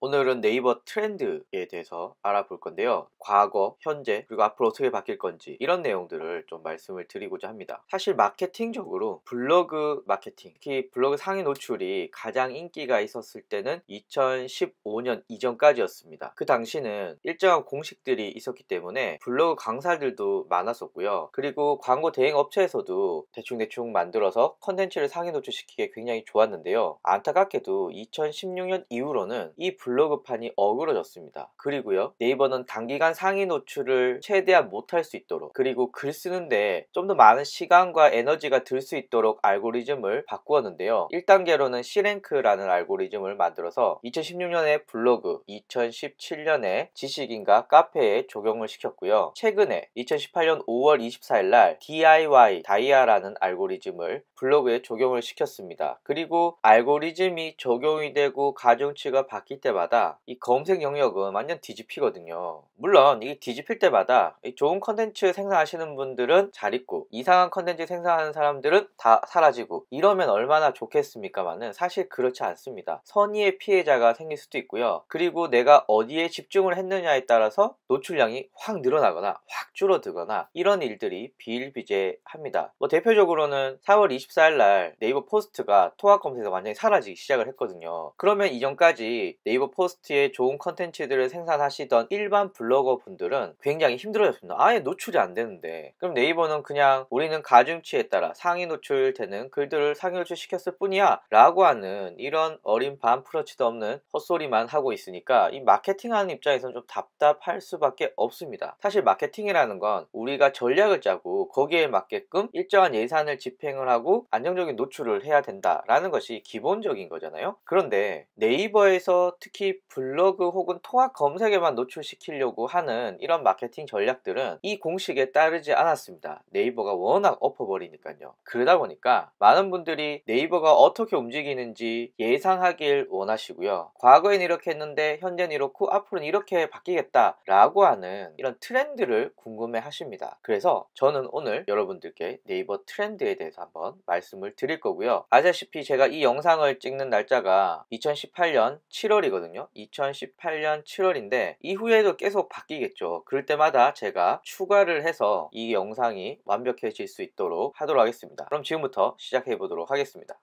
오늘은 네이버 트렌드에 대해서 알아볼 건데요. 과거, 현재, 그리고 앞으로 어떻게 바뀔 건지 이런 내용들을 좀 말씀을 드리고자 합니다. 사실 마케팅적으로 블로그 마케팅, 특히 블로그 상위 노출이 가장 인기가 있었을 때는 2015년 이전까지였습니다. 그 당시는 일정한 공식들이 있었기 때문에 블로그 강사들도 많았었고요. 그리고 광고 대행 업체에서도 대충대충 만들어서 컨텐츠를 상위 노출시키기에 굉장히 좋았는데요. 안타깝게도 2016년 이후로는 이 블로그판이 어그러졌습니다. 그리고요 네이버는 단기간 상위 노출을 최대한 못할 수 있도록 그리고 글 쓰는데 좀 더 많은 시간과 에너지가 들 수 있도록 알고리즘을 바꾸었는데요. 1단계로는 C랭크라는 알고리즘을 만들어서 2016년에 블로그, 2017년에 지식인과 카페에 적용을 시켰고요. 최근에 2018년 5월 24일 날 DIY 다이아라는 알고리즘을 블로그에 적용을 시켰습니다. 그리고 알고리즘이 적용이 되고 가중치가 바뀔 때마다 이 검색 영역은 완전 뒤집히거든요. 물론 이 뒤집힐 때마다 좋은 컨텐츠 생산하시는 분들은 잘 있고 이상한 컨텐츠 생산하는 사람들은 다 사라지고 이러면 얼마나 좋겠습니까만은 사실 그렇지 않습니다. 선의의 피해자가 생길 수도 있고요. 그리고 내가 어디에 집중을 했느냐에 따라서 노출량이 확 늘어나거나 확 줄어들거나 이런 일들이 비일비재합니다. 뭐 대표적으로는 4월 24일 날 네이버 포스트가 통합 검색에서 완전히 사라지기 시작을 했거든요. 그러면 이전까지 네이버 포스트에 좋은 컨텐츠들을 생산하시던 일반 블로거 분들은 굉장히 힘들어졌습니다. 아예 노출이 안 되는데 그럼 네이버는 그냥 우리는 가중치에 따라 상위 노출되는 글들을 상위 노출 시켰을 뿐이야 라고 하는 이런 어린 반프러치도 없는 헛소리만 하고 있으니까 이 마케팅하는 입장에서는 좀 답답할 수밖에 없습니다. 사실 마케팅이라는 건 우리가 전략을 짜고 거기에 맞게끔 일정한 예산을 집행을 하고 안정적인 노출을 해야 된다라는 것이 기본적인 거잖아요. 그런데 네이버에서 특히 블로그 혹은 통합 검색에만 노출시키려고 하는 이런 마케팅 전략들은 이 공식에 따르지 않았습니다. 네이버가 워낙 엎어버리니까요. 그러다 보니까 많은 분들이 네이버가 어떻게 움직이는지 예상하길 원하시고요. 과거엔 이렇게 했는데 현재는 이렇고 앞으로는 이렇게 바뀌겠다라고 하는 이런 트렌드를 궁금해 하십니다. 그래서 저는 오늘 여러분들께 네이버 트렌드에 대해서 한번 말씀을 드릴 거고요. 아시다시피 제가 이 영상을 찍는 날짜가 2018년 7월이거든요. 2018년 7월인데 이후에도 계속 바뀌겠죠. 그럴 때마다 제가 추가를 해서 이 영상이 완벽해질 수 있도록 하도록 하겠습니다. 그럼 지금부터 시작해 보도록 하겠습니다.